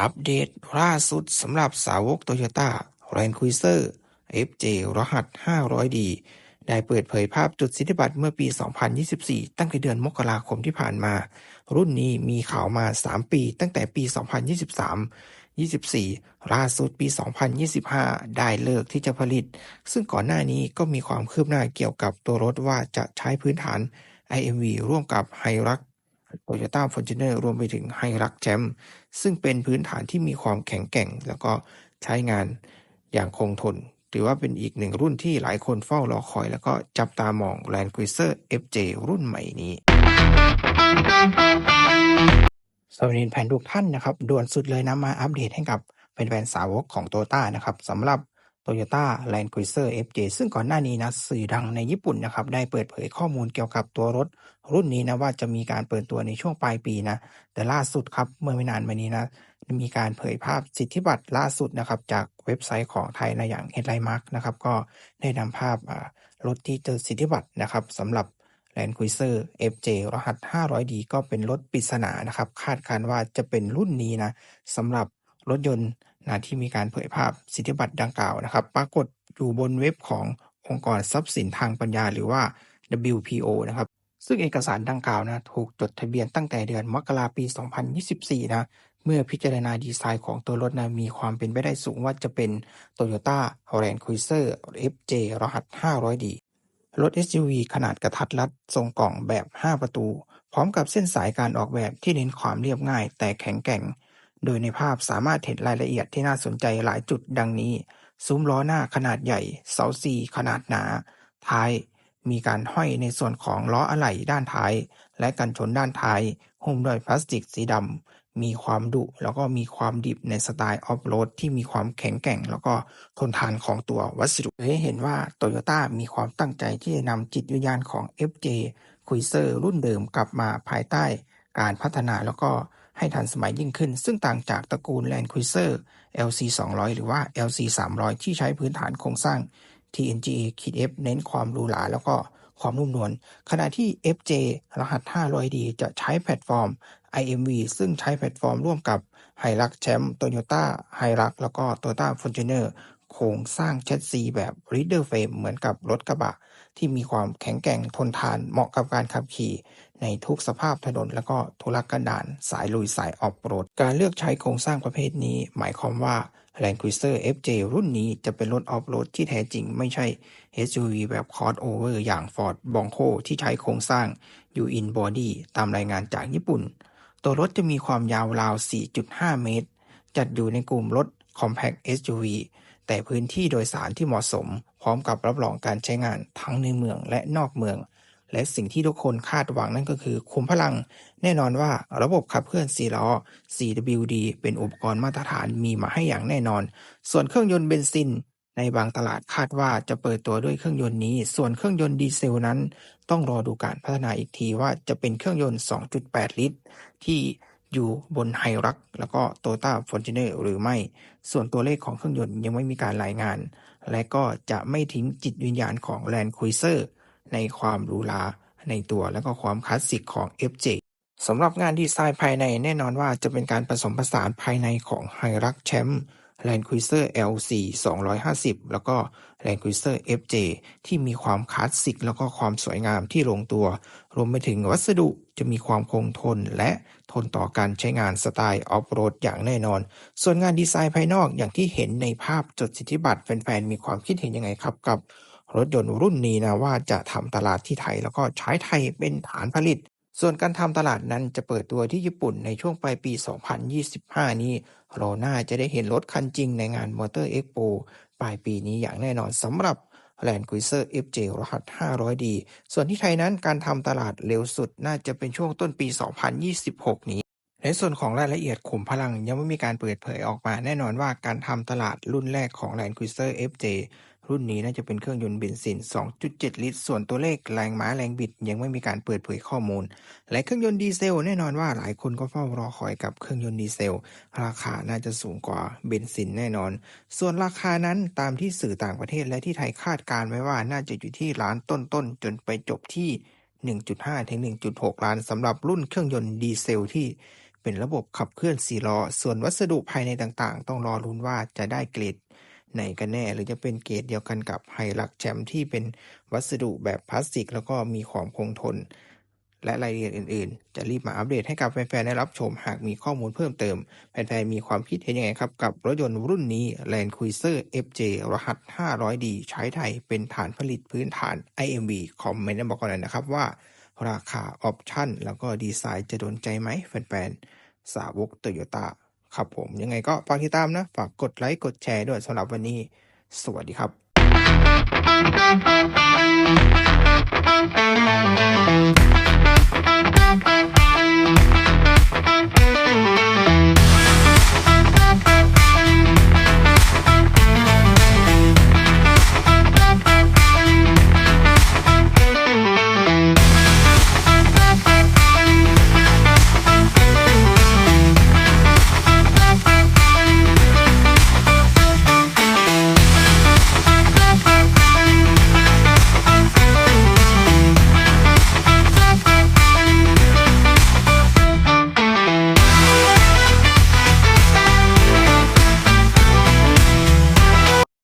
อัปเดตล่าสุดสำหรับสาวกโตโยต้า Land Cruiser FJ รหัส 500D ได้เปิดเผยภาพจุดสิทธิบัตรเมื่อปี 2024 ตั้งแต่เดือนมกราคมที่ผ่านมา รุ่นนี้มีข่าวมา 3 ปี ตั้งแต่ปี 2023 24 ล่าสุดปี 2025 ได้เลิกที่จะผลิต ซึ่งก่อนหน้านี้ก็มีความคืบหน้าเกี่ยวกับตัวรถว่าจะใช้พื้นฐาน IMV ร่วมกับ h i r u x Toyota Fortuner รวมไปถึง h i r u x Champ ซึ่งเป็นพื้นฐานที่มีความแข็งแกร่ง แล้วก็ใช้งานอย่างคงทน ถือว่าเป็นอีกหนึ่งรุ่นที่หลายคนเฝ้ารอคอย แล้วก็จับตามอง Land Cruiser FJ รุ่นใหม่นี้สวัสดีแผนทุกท่านนะครับด่วนสุดเลยนะมาอัปเดตให้กับแฟนๆสาวกของโตต้านะครับสำหรับ Toyota Land Cruiser FJ ซึ่งก่อนหน้านี้นะสื่อดังในญี่ปุ่นนะครับได้เปิดเผยข้อมูลเกี่ยวกับตัวรถ รุ่นนี้นะว่าจะมีการเปิดตัวในช่วงปลายปีนะแต่ล่าสุดครับเมื่อไม่นานมานี้นะมีการเผยภาพสิทธิบัตรล่าสุดนะครับจากเว็บไซต์ของไทยนะอย่าง Headline Mark นะครับก็ได้นำภาพรถที่เจอสิทธิบัตรนะครับสำหรับ Land Cruiser FJ รหัส 500D ก็เป็นรถปริศนานะครับคาดการว่าจะเป็นรุ่นนี้นะสำหรับ รถยนต์นะที่มีการเผยภาพสิทธิบัตรดังกล่าวนะครับ ปรากฏอยู่บนเว็บขององค์กรทรัพย์สินทางปัญญา หรือว่า WPO นะครับ ซึ่งเอกสารดังกล่าวนะถูกจดทะเบียนตั้งแต่เดือนมกราปี 2024 นะเมื่อพิจารณาดีไซน์ของตัวรถนะมีความเป็นไปได้สูงว่าจะเป็น Toyota Land Cruiser FJ รหัส 500D รถ SUV ขนาดกระทัดรัดทรงกล่องแบบ 5 ประตู พร้อมกับเส้นสายการออกแบบที่เน้นความเรียบง่าย แต่แข็งแกร่ง โดยในภาพสามารถเห็นรายละเอียดที่น่าสนใจหลายจุดดังนี้ ซุ้มล้อหน้าขนาดใหญ่ เสาซีขนาดหนา ท้าย มีการห้อยในส่วนของล้ออะไหล่ด้านท้าย และกันชนด้านท้าย หุ้มด้วยพลาสติกสีดำ มีความดุแล้วก็มีความดิบในสไตล์ออฟโรดที่มีความแข็งแกร่ง แล้วก็ทนทานของตัววัสดุให้เห็นว่าโตโยต้ามีความตั้งใจที่จะนำจิตวิญญาณของ FJ Cruiser รุ่นเดิมกลับมาภายใต้การพัฒนาแล้วก็ ให้ทันสมัยยิ่งขึ้น ซึ่งต่างจากตระกูล Land Cruiser LC 200 หรือว่า LC 300 ที่ใช้พื้นฐานโครงสร้าง TNGA F เน้นความหรูหราแล้วก็ความนุ่มนวล ขณะที่ FJ รหัส 500D จะใช้แพลตฟอร์ม IMV ซึ่งใช้แพลตฟอร์มร่วมกับ h i l u x Champ Toyota h i l u x แล้วก็ Toyota Fortuner โครงสร้างแชสซีแบบ Reader Frame เหมือนกับรถกระบะ ที่มีความแข็งแกร่งทนทานเหมาะกับการขับขี่ ในทุกสภาพถนนและก็ทุรกันดารสายลุยสายออฟโรด การเลือกใช้โครงสร้างประเภทนี้ หมายความว่า Land Cruiser FJ รุ่นนี้จะเป็นรถออฟโรดที่แท้จริงไม่ใช่ SUV แบบ crossover อย่าง Ford Bronco ที่ใช้โครงสร้าง U-in Body ตามรายงานจากญี่ปุ่น ตัวรถจะมีความยาวราว 4.5 เมตร จัดอยู่ในกลุ่มรถ Compact SUV แต่พื้นที่โดยสารที่เหมาะสม พร้อมกับรับรองการใช้งานทั้งในเมืองและนอกเมือง และสิ่งที่ทุกคนคาดหวังนั่นก็คือคุมพลัง แน่นอนว่าระบบขับเคลื่อน4ล้อ 4WD เป็นอุปกรณ์มาตรฐานมีมาให้อย่างแน่นอน ส่วนเครื่องยนต์เบนซิน ในบางตลาดคาดว่าจะเปิดตัวด้วยเครื่องยนต์นี้ ส่วนเครื่องยนต์ดีเซลนั้น ต้องรอดูการพัฒนาอีกทีว่าจะเป็นเครื่องยนต์ 2.8 ลิตร ที่อยู่บนไฮรักแล้วก็โตต้าฟอนติเนอร์หรือไม่ ส่วนตัวเลขของเครื่องยนต์ยังไม่มีการรายงาน และก็จะไม่ทิ้งจิตวิญญาณของ Land Cruiser ในความหรูหราในตัวและก็ความคลาสสิกของ FJ สำหรับงานดีไซน์ภายในแน่นอนว่าจะเป็นการผสมผสานภายในของ h i r u x Champ Land Cruiser LC 250 แล้วก็ Land Cruiser FJ ที่มีความคลาสสิกแล้วก็ความสวยงามที่ลงตัว รวมไปถึงวัสดุจะมีความคงทนและทนต่อการใช้งานสไตล์ออฟโรดอย่างแน่นอน ส่วนงานดีไซน์ภายนอกอย่างที่เห็นในภาพจดสิทธิบัตรแฟนๆ มีความคิดเห็นยังไงครับกับ รถยนต์รุ่นนี้นะว่าจะทำตลาดที่ไทยแล้วก็ใช้ไทยเป็นฐานผลิต ส่วนการทำตลาดนั้นจะเปิดตัวที่ญี่ปุ่นในช่วงปลายปี 2025 นี้ เราน่าจะได้เห็นรถคันจริงในงานมอเตอร์เอ็กโปปลายปีนี้อย่างแน่นอนสำหรับ Land Cruiser FJ รหัส 500D ส่วนที่ไทยนั้นการทำตลาดเร็วสุดน่าจะเป็นช่วงต้นปี 2026 นี้ ในส่วนของรายละเอียดขุมพลังยังไม่มีการเปิดเผยออกมาแน่นอนว่าการทำตลาดรุ่นแรกของ Land Cruiser FJ รุ่นนี้น่าจะเป็นเครื่องยนต์เบนซิน 2.7 ลิตร ส่วนตัวเลขแรงม้าแรงบิดยังไม่มีการเปิดเผยข้อมูล และเครื่องยนต์ดีเซลแน่นอนว่าหลายคนก็เฝ้ารอคอยกับเครื่องยนต์ดีเซล ราคาน่าจะสูงกว่าเบนซินแน่นอน ส่วนราคานั้นตามที่สื่อต่างประเทศและที่ไทยคาดการไว้ว่าน่าจะอยู่ที่ล้านต้นๆจนไปจบที่ 1.5 ถึง 1.6 ล้านสำหรับรุ่นเครื่องยนต์ดีเซลที่เป็นระบบขับเคลื่อน4ล้อ ส่วนวัสดุภายในต่างๆ ต้องรอลุ้นว่าจะได้เกรด ไหนกันแน่ หรือจะเป็นเกรดเดียวกันกับ Hilux Champ ที่เป็นวัสดุแบบพลาสติก แล้วก็มีความคงทน และรายละเอียดอื่นๆ จะรีบมาอัปเดตให้กับแฟนๆได้รับชมหากมีข้อมูลเพิ่มเติม แฟนๆมีความคิดเห็นยังไงครับ กับรถยนต์รุ่นนี้ Land Cruiser FJ รหัส 500D ใช้ไทยเป็นฐานผลิตพื้นฐาน IMV คอมเมนต์บอกกันหน่อยนะครับว่าราคาออปชั่น แล้วก็ดีไซน์จะโดนใจไหมแฟนๆสาวก Toyota ครับผมยังไงก็ฝากติดตามนะ ฝากกดไลค์กดแชร์ด้วยสำหรับวันนี้ สวัสดีครับ Thank